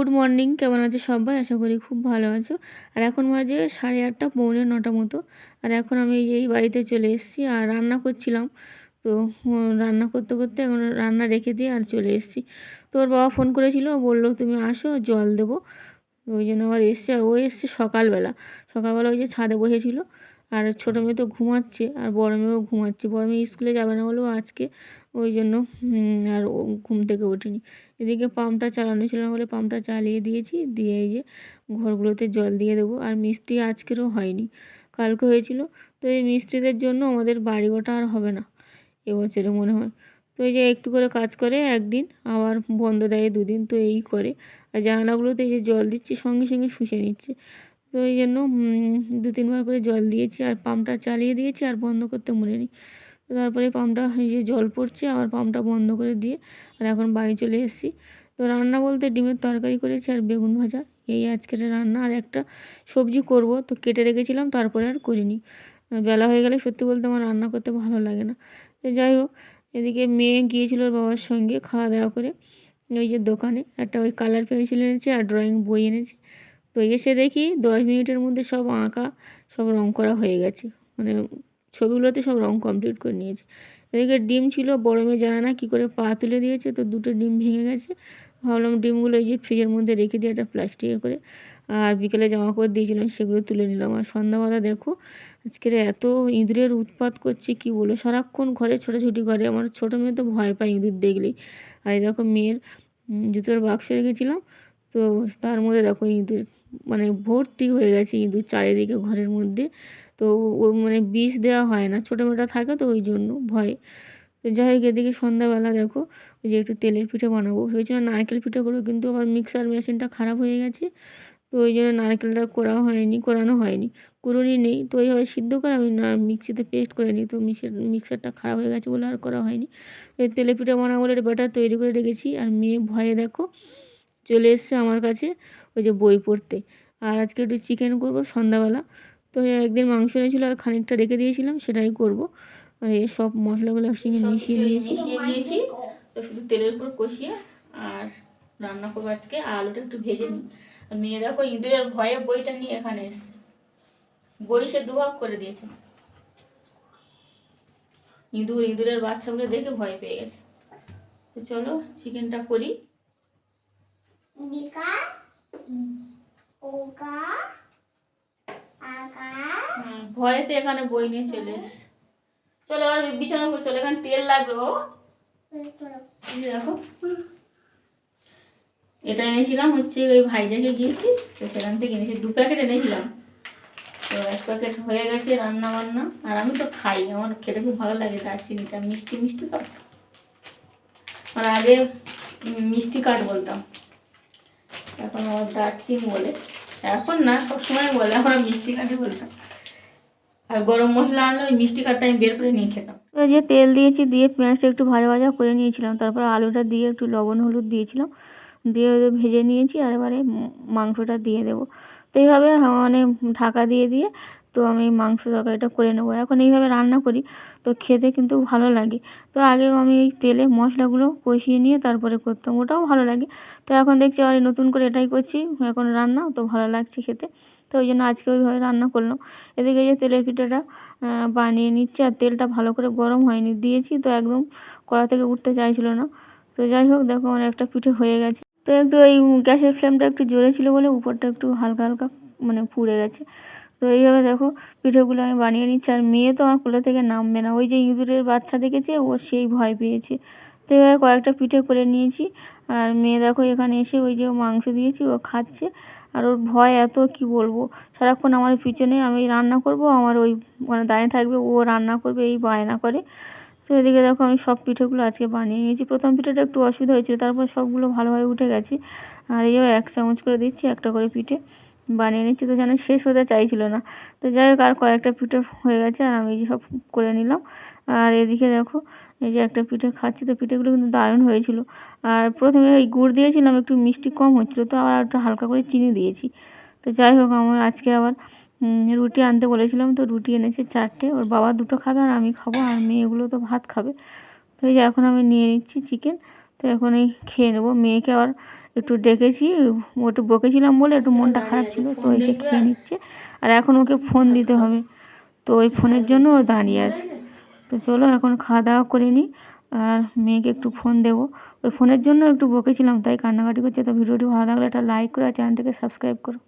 Good morning. কেমন আছে সবাই? আশা করি খুব ভালো আছো। আর এখন বাজে সাড়ে আটটা, পৌনে নটা মতো। আর এখন আমি এই বাড়িতে চলে এসেছি আর রান্না করছিলাম। তো রান্না করতে করতে এখন রান্না রেখে দিয়ে আর চলে এসেছি। তো ওর বাবা ফোন করেছিল বলল, তুমি আসো, জল দেবো। ওই জন্য আবার এসছে, আর ও এসছে সকালবেলা। সকালবেলা ওই যে ছাদে বসেছিল, আর ছোটো মেয়ে তো ঘুমাচ্ছে, আর বড় মেয়েও ঘুমাচ্ছে। বড় মেয়ে স্কুলে যাবে না বলেও আজকে, ওই জন্য আর ও ঘুম থেকে ওঠেনি। এদিকে পাম্পটা চালানো ছিল না বলে পাম্পটা চালিয়ে দিয়েছি, দিয়ে এই যে ঘরগুলোতে জল দিয়ে দেবো, আর মিস্ত্রি আজকেরও হয়নি। কালকে হয়েছিল, তো এই মিস্ত্রিদের জন্য আমাদের বাড়ি গোটা আর হবে না, এবছরে মনে হয়। তো এই যে একটু করে কাজ করে একদিন, আবার বন্ধ দেয় দুদিন, তো এই করে। আর জানালাগুলোতে এই যে জল দিচ্ছি, সঙ্গে সঙ্গে শুষে নিচ্ছে। তো এই জন্য দু তিনবার করে জল দিয়েছি, আর পাম্পটা চালিয়ে দিয়েছি, আর বন্ধ করতে মনে নেই। তারপরে পাম্পটা, এই যে জল পড়ছে, আবার পাম্পটা বন্ধ করে দিয়ে, আর এখন বাড়ি চলে এসেছি। তো রান্না বলতে ডিমের তরকারি করেছি আর বেগুন ভাজা। এই আজকের রান্না, আর একটা সবজি করব, তো কেটে রেখেছিলাম, তারপরে আর করিনি। বেলা হয়ে গেলে সত্যি বলতে আমার রান্না করতে ভালো লাগে না। তো যাই হোক এদিকে মেয়ে গিয়েছিল বাবার সঙ্গে খাওয়া দাওয়া করে, ওই যে দোকানে। একটা ওই কালার পেন্সিল এনেছে আর ড্রয়িং বই এনেছে। তো এসে দেখি দশ মিনিটের মধ্যে সব আঁকা, সব রং করা হয়ে গেছে। মানে ছবিগুলোতে সব রং কমপ্লিট করে নিয়েছে। এদিকে ডিম ছিল, বড় মেয়ে জানা না কী করে পা তুলে দিয়েছে, তো দুটো ডিম ভেঙে গেছে। ভাবলাম ডিমগুলো এই যে ফ্রিজের মধ্যে রেখে দিয়ে একটা প্লাস্টিকে করে আর বিকেলে জামা কাপড় দিয়েছিলাম, সেগুলো তুলে নিলাম। আর সন্ধ্যাবেলা দেখো, আজকের এত ইঁদুরের উৎপাত করছে, কি বলো সারাক্ষণ ঘরে, ছোটাছুটি করে আমার ছোটো মেয়ে তো ভয় পায় ইঁদুর দেখলেই আর দেখো মেয়ের জুতোর বাক্স রেখেছিলাম। তো তার মধ্যে দেখো ইঁদুর মানে ভর্তি হয়ে গেছে ইঁদুর চারিদিকে ঘরের মধ্যে। তো ও মানে বিষ দেওয়া হয় না। ছোটো মেয়েটা থাকে তো ওই জন্য ভয়ে। তো যাই হোক, এদিকে সন্ধ্যাবেলা দেখো যে একটু তেলের পিঠে বানাবো। ভেবেছিলাম নারকেল পিঠে করব কিন্তু আবার মিক্সার মেশিনটা খারাপ হয়ে গেছে। তো ওই জন্য নারকেলটা করা হয়নি করানো হয়নি। কুড়ুনি নেই তো ওইভাবে সিদ্ধ করে আমি না মিক্সিতে পেস্ট করে নিই। তো মিক্সার মিক্সারটা খারাপ হয়ে গেছে বলে আর করা হয়নি। এই তেলে পিঠে বলে ব্যাটার তৈরি করে রেখেছি। আর মেয়ে ভয়ে দেখো চলে এসছে আমার কাছে ওই যে বই পড়তে। আর আজকে একটু চিকেন করব সন্ধ্যাবেলা। তো একদিন মাংস এনেছিল আর খানিকটা রেখে দিয়েছিলাম সেটাই করব। আর এই সব মশলাগুলো একসঙ্গে মিশিয়ে নিয়েছি। মিশিয়ে নিয়েছি। তো শুধু তেলের উপর কষিয়ে আর রান্না করব আজকে আলুটা একটু ভেজে নিই। মেয়ে দেখো ইঁদুরের ভয়ে বইটা নিয়ে এখানে এসছে। বই সে দুভাগ করে দিয়েছে। ইঁদুর ইঁদুরের বাচ্চাগুলো দেখে ভয় পেয়ে গেছে। তো চলো চিকেনটা করি। হুম, ভয়েতে এখানে বই নিয়ে চলে এসছে। চলো এবার বিছানা করে চলো এখানে তেল লাগবে ও দেখো। এটা এনেছিলাম হচ্ছে ওই ভাইজাকে গিয়েছি তো সেখান থেকে এনেছি, দু প্যাকেট এনেছিলাম। তো এক প্যাকেট হয়ে গেছে রান্না বান্না আর আমি তো খাই, আমার খেতে খুব ভালো লাগে, দারচিনিটা, মিষ্টি মিষ্টি তো আর আগে মিষ্টি কাঠ বলতাম। এখন আমার দারচিনি বলে। এখন না, সবসময় বলে, আমরা মিষ্টি কাঠই বলতাম। আর গরম মশলা আনলে ওই মিষ্টি কাঠটা আমি বের করে নিয়ে খেতাম। যে তেল দিয়েছি, দিয়ে পেঁয়াজটা একটু ভাজা ভাজা করে নিয়েছিলাম, তারপর আলুটা দিয়ে একটু লবণ, হলুদ দিয়েছিলাম। দিয়ে ভেজে নিয়েছি আর এবারে মাংসটা দিয়ে দেবো। তো এইভাবে মানে ঢাকা দিয়ে দিয়ে তো আমি মাংস তরকারিটা করে নেব। এখন এইভাবে রান্না করি, তো খেতে কিন্তু ভালো লাগে। তো আগে আমি এই তেলে মশলাগুলো কষিয়ে নিয়ে তারপরে করতাম, ওটাও ভালো লাগে। তো এখন দেখছি আর নতুন করে এটাই করছি, এখন রান্না, তো ভালো লাগছে খেতে। তো ওই জন্য আজকে ওইভাবে রান্না করলাম। এদিকে যে তেলের পিঠাটা বানিয়ে নিচ্ছে আর তেলটা ভালো করে গরম হয়নি, দিয়েছি তো একদম কড়া থেকে উঠতে চাইছিল না। তো যাই হোক, দেখো আমার একটা পিঠে হয়ে গেছে। তো একটু এই গ্যাসের ফ্লেমটা একটু জোরে ছিল বলে উপরটা একটু হালকা হালকা মানে পুড়ে গেছে। তো এইভাবে দেখো পিঠেগুলো আমি বানিয়ে নিচ্ছি। আর মেয়ে তো আমার কোলে থেকে নামবে না। ওই যে ইঁদুরের বাচ্চা দেখেছে, ও সেই ভয় পেয়েছে। তো এভাবে কয়েকটা পিঠে করে নিয়েছি। আর মেয়ে দেখো এখানে এসে ওই যে মাংস দিয়েছি, ও খাচ্ছে। আর ওর ভয় এত, কি বলব? সারাক্ষণ আমার পিছনে আমি রান্না করব, আমার ওই মানে দাঁড়িয়ে থাকবে, ও রান্না করবে, এই বায়না করে। তো এদিকে দেখো আমি সব পিঠেগুলো আজকে বানিয়ে নিয়েছি। প্রথম পিঠেটা একটু অসুবিধা হয়েছিল, তারপর সবগুলো ভালোভাবে উঠে গেছে। আর এইভাবে এক চামচ করে দিচ্ছি, একটা করে পিঠে বানিয়ে নিচ্ছি। তো যেন শেষ হতে চাইছিল না। তো যাই হোক, আর কয়েকটা পিঠে হয়ে গেছে, আর আমি সব করে নিলাম। আর এদিকে দেখো, এই যে একটা পিঠে খাচ্ছি, তো পিঠেগুলো কিন্তু দারুণ হয়েছিল। আর প্রথমে ওই গুড় দিয়েছিলাম, একটু মিষ্টি কম হচ্ছিল, তো আবার একটু হালকা করে চিনি দিয়েছি। তো যাই হোক, আমার আজকে আবার রুটি আনতে বলেছিলাম তো রুটি এনেছে চারটে, ওর বাবা দুটো খাবে আর আমি খাব আর মেয়েগুলো তো ভাত খাবে। তো এই যে এখন আমি নিয়ে নিচ্ছি চিকেন, তো এখন এই খেয়ে নেব। মেয়েকে আবার একটু ডেকেছি ও একটু বকেছিলাম বলে একটু মনটা খারাপ ছিল, তো এসে খেয়ে নিচ্ছে। আর এখন ওকে ফোন দিতে হবে, তো ওই ফোনের জন্য ও দাঁড়িয়ে আছে। তো চলো এখন খাওয়া দাওয়া করে নিই, আর মেয়েকে একটু ফোন দেবো। ওই ফোনের জন্য একটু বকেছিলাম, তাই কান্নাকাটি করছে, তো ভিডিওটি ভালো লাগলে একটা লাইক করে আর চ্যানেলটিকে সাবস্ক্রাইব করো।